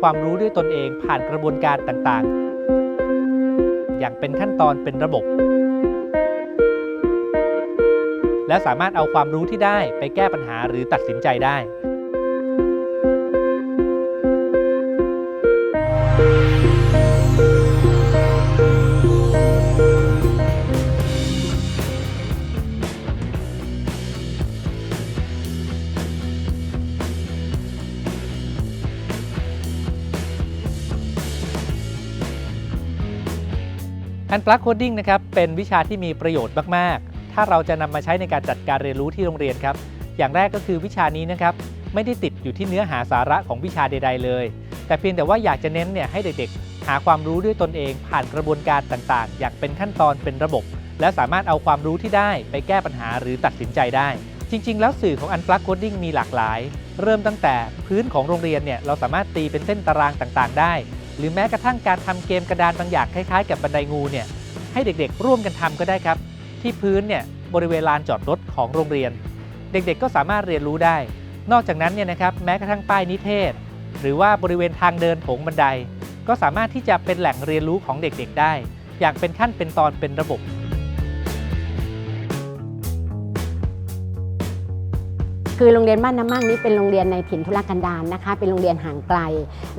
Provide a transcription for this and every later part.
ความรู้ด้วยตนเองผ่านกระบวนการต่างๆ อย่างเป็นขั้นตอนเป็นระบบ และสามารถเอาความรู้ที่ได้ไปแก้ปัญหาหรือตัดสินใจได้ อันปลั๊กโคดดิ้งนะครับเป็นวิชาที่มีประโยชน์มาก ๆ ถ้าเราจะนำมาใช้ในการจัดการเรียนรู้ที่โรงเรียนครับ อย่างแรกก็คือวิชานี้นะครับไม่ได้ติดอยู่ที่เนื้อหาสาระของวิชาใด ๆ เลย แต่เพียงแต่ว่าอยากจะเน้นเนี่ยให้เด็ก ๆ หาความรู้ด้วยตนเอง ผ่านกระบวนการต่าง ๆ อย่างเป็นขั้นตอนเป็นระบบ และสามารถเอาความรู้ที่ได้ไปแก้ปัญหาหรือตัดสินใจได้ จริง ๆ แล้วสื่อของ Unplug Coding มีหลากหลาย เริ่มตั้งแต่พื้นของโรงเรียนเนี่ยเราสามารถตีเป็นเส้นตารางต่าง ๆ ได้ หรือแม้กระทั่งการทำเกมกระดานบางอย่างคล้ายๆ กับบันไดงูเนี่ยให้เด็กๆ ร่วมกันทำก็ได้ครับ ที่พื้นเนี่ยบริเวณลานจอดรถของโรงเรียน เด็กๆก็สามารถเรียนรู้ได้ นอกจากนั้นเนี่ยนะครับแม้กระทั่งป้ายนิเทศ หรือว่าบริเวณทางเดินโถงบันได ก็สามารถที่จะเป็นแหล่งเรียนรู้ของเด็กๆ ได้ อย่างเป็นขั้นเป็นตอนเป็นระบบ คือโรงเรียนบ้านน้ำมั่งนี้เป็นโรงเรียนในถิ่นทุรกันดารนะคะ เป็นโรงเรียนห่างไกล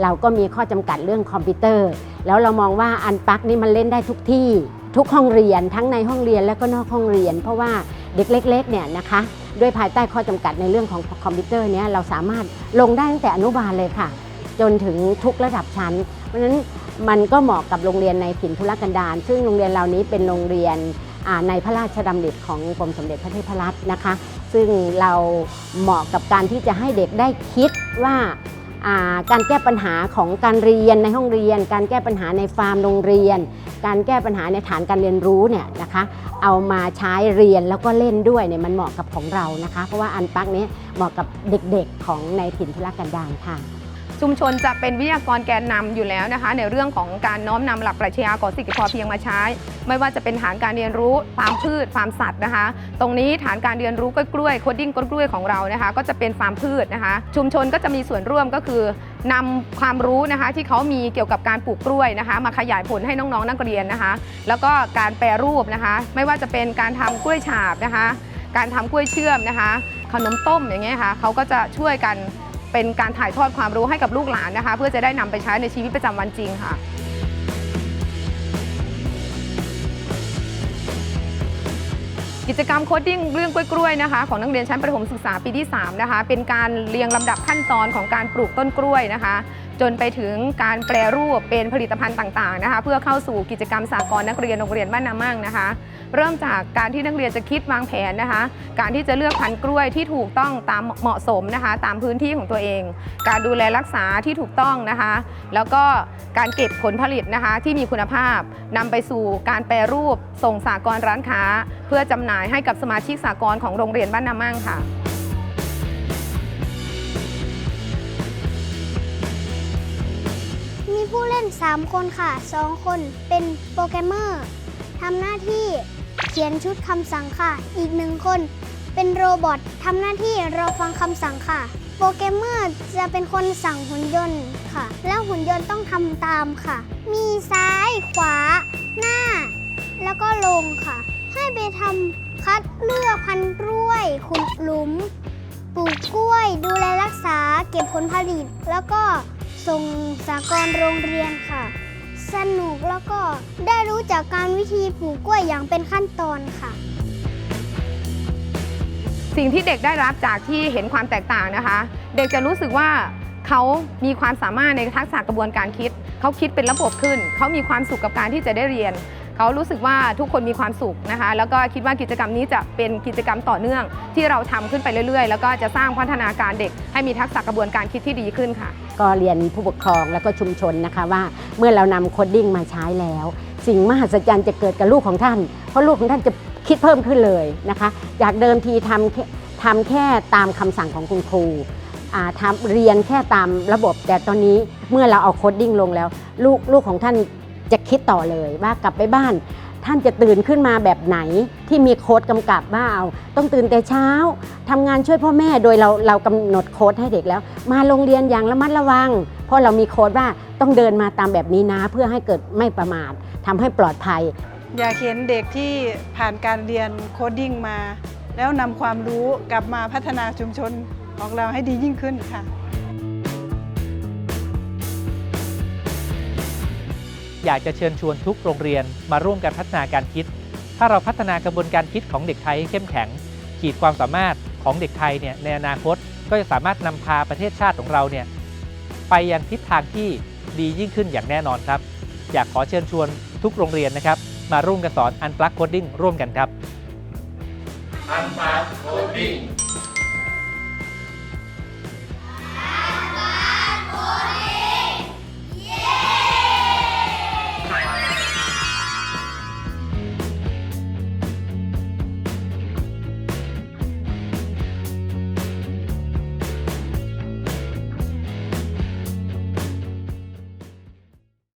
เราก็มีข้อจำกัดเรื่องคอมพิวเตอร์ แล้วเรามองว่าอันปักนี่มันเล่นได้ทุกที่ทุกห้องเรียนทั้งในห้องเรียนและก็นอกห้องเรียน เพราะว่าเด็กเล็กๆเนี่ยนะคะด้วยภายใต้ข้อจำกัดในเรื่องของคอมพิวเตอร์เนี้ยเราสามารถลงได้ตั้งแต่อนุบาลเลยค่ะ จนถึงทุกระดับชั้น เพราะฉะนั้นมันก็เหมาะกับโรงเรียนในถิ่นทุรกันดารซึ่งโรงเรียนเรานี้เป็นโรงเรียน ในพระราชดำริของกรมสมเด็จพระเทพรัตน์นะคะ ซึ่งเราเหมาะกับการที่จะให้เด็กได้คิดว่าการแก้ปัญหาของการเรียนในห้องเรียน การแก้ปัญหาในฟาร์มโรงเรียน การแก้ปัญหาในฐานการเรียนรู้เนี่ยนะคะ เอามาใช้เรียนแล้วก็เล่นด้วยเนี่ยมันเหมาะกับของเรานะคะ เพราะว่าอันปักนี้เหมาะกับเด็กๆของในถิ่นทุรกันดารค่ะ ชุมชนจะเป็นวิทยากรแกนนำอยู่แล้วนะคะ ในเรื่องของการน้อมนำหลักปรัชญาของเศรษฐกิจพอเพียงมาใช้ ไม่ว่าจะเป็นฐานการเรียนรู้ฟาร์มพืชฟาร์มสัตว์นะคะ ตรงนี้ฐานการเรียนรู้กล้วยโคดดิ้งกล้วยของเรานะคะ ก็จะเป็นฟาร์มพืชนะคะ ชุมชนก็จะมีส่วนร่วมก็คือนำความรู้นะคะที่เขามีเกี่ยวกับการปลูกกล้วยนะคะ มาขยายผลให้น้องๆนักเรียนนะคะ แล้วก็การแปรรูปนะคะ ไม่ว่าจะเป็นการทำกล้วยฉาบนะคะ การทำกล้วยเชื่อมนะคะ ขนมต้มอย่างเงี้ยค่ะเขาก็จะช่วยกัน เป็นการถ่ายทอดความรู้ให้กับลูกหลานนะคะ เพื่อจะได้นำไปใช้ในชีวิตประจำวันจริงค่ะกิจกรรมโคดดิ้งเรื่องกล้วยๆนะคะของนักเรียนชั้นประถมศึกษาปีที่3นะคะเป็นการเรียงลำดับขั้นตอนของการปลูกต้นกล้วยนะคะ จนไปถึงการแปรรูปเป็นผลิตภัณฑ์ต่างๆนะคะ เพื่อเข้าสู่กิจกรรมสากลนักเรียนโรงเรียนบ้านนามั่งนะคะ เริ่มจากการที่นักเรียนจะคิดวางแผนนะคะ การที่จะเลือกพันธุ์กล้วยที่ถูกต้องตามเหมาะสมนะคะ ตามพื้นที่ของตัวเอง การดูแลรักษาที่ถูกต้องนะคะ แล้วก็การเก็บผลผลิตนะคะที่มีคุณภาพนำไปสู่การแปรรูปส่งสากลร้านค้า เพื่อจำหน่ายให้กับสมาชิกสากลของโรงเรียนบ้านนามั่งค่ะมีผู้เล่น 3 คนค่ะ 2 คนเป็นโปรแกรมเมอร์ทำหน้าที่ เขียนชุดคำสั่งค่ะ อีกหนึ่งคน เป็นโรบอททำหน้าที่รอฟังคำสั่งค่ะ โปรแกรมเมอร์จะเป็นคนสั่งหุ่นยนต์ค่ะ แล้วหุ่นยนต์ต้องทำตามค่ะ มีซ้ายขวา หน้า แล้วก็ลงค่ะ ให้ไปทำคัดเลือกพันกล้วยขุดหลุม ปลูกกล้วย ดูแลรักษา เก็บผลผลิต แล้วก็ส่งสากรณ์โรงเรียนค่ะ สนุกแล้วก็ได้รู้จักการวิธีปลูกกล้วยอย่างเป็นขั้นตอนค่ะ สิ่งที่เด็กได้รับจากที่เห็นความแตกต่างนะคะ เด็กจะรู้สึกว่าเขามีความสามารถในทักษะกระบวนการคิด เขาคิดเป็นระบบขึ้น เขามีความสุขกับการที่จะได้เรียน เขารู้สึกว่าทุกคนมีความสุขนะคะ แล้วก็คิดว่ากิจกรรมนี้จะเป็นกิจกรรมต่อเนื่อง ที่เราทำขึ้นไปเรื่อยๆ แล้วก็จะสร้างพัฒนาการเด็ก ให้มีทักษะกระบวนการคิดที่ดีขึ้นค่ะ ก็เรียนผู้ปกครองแล้วก็ชุมชนนะคะว่า เมื่อเรานำโคดดิ้งมาใช้แล้ว สิ่งมหัศจรรย์จะเกิดกับลูกของท่าน เพราะลูกของท่านจะคิดเพิ่มขึ้นเลยนะคะจากเดิมทีทำแค่ทำแค่ตามคำสั่งของคุณครูทำเรียนแค่ตามระบบ แต่ตอนนี้เมื่อเราเอาโคดดิ้งลงแล้ว ลูกลูกของท่าน จะคิดต่อเลยว่ากลับไปบ้าน ท่านจะตื่นขึ้นมาแบบไหนที่มีโค้ดกำกับว่าเอาต้องตื่นแต่เช้าทำงานช่วยพ่อแม่โดยเราเรากำหนดโค้ดให้เด็กแล้ว มาโรงเรียนอย่างระมัดระวัง เพราะเรามีโค้ดว่าต้องเดินมาตามแบบนี้นะ เพื่อให้เกิดไม่ประมาททำให้ปลอดภัย อยากเห็นเด็กที่ผ่านการเรียนโคดดิ้งมา แล้วนำความรู้กลับมาพัฒนาชุมชนของเราให้ดียิ่งขึ้นค่ะ อยากจะเชิญชวนทุกโรงเรียนมาร่วมกันพัฒนาการคิด ถ้าเราพัฒนากระบวนการคิดของเด็กไทยให้เข้มแข็ง ขีดความสามารถของเด็กไทยเนี่ยในอนาคตก็จะสามารถนำพาประเทศชาติของเราเนี่ยไปยังทิศทางที่ดียิ่งขึ้นอย่างแน่นอนครับ อยากขอเชิญชวนทุกโรงเรียนนะครับ มาร่วมกันสอน Unplug Coding ร่วมกันครับ Unpack Coding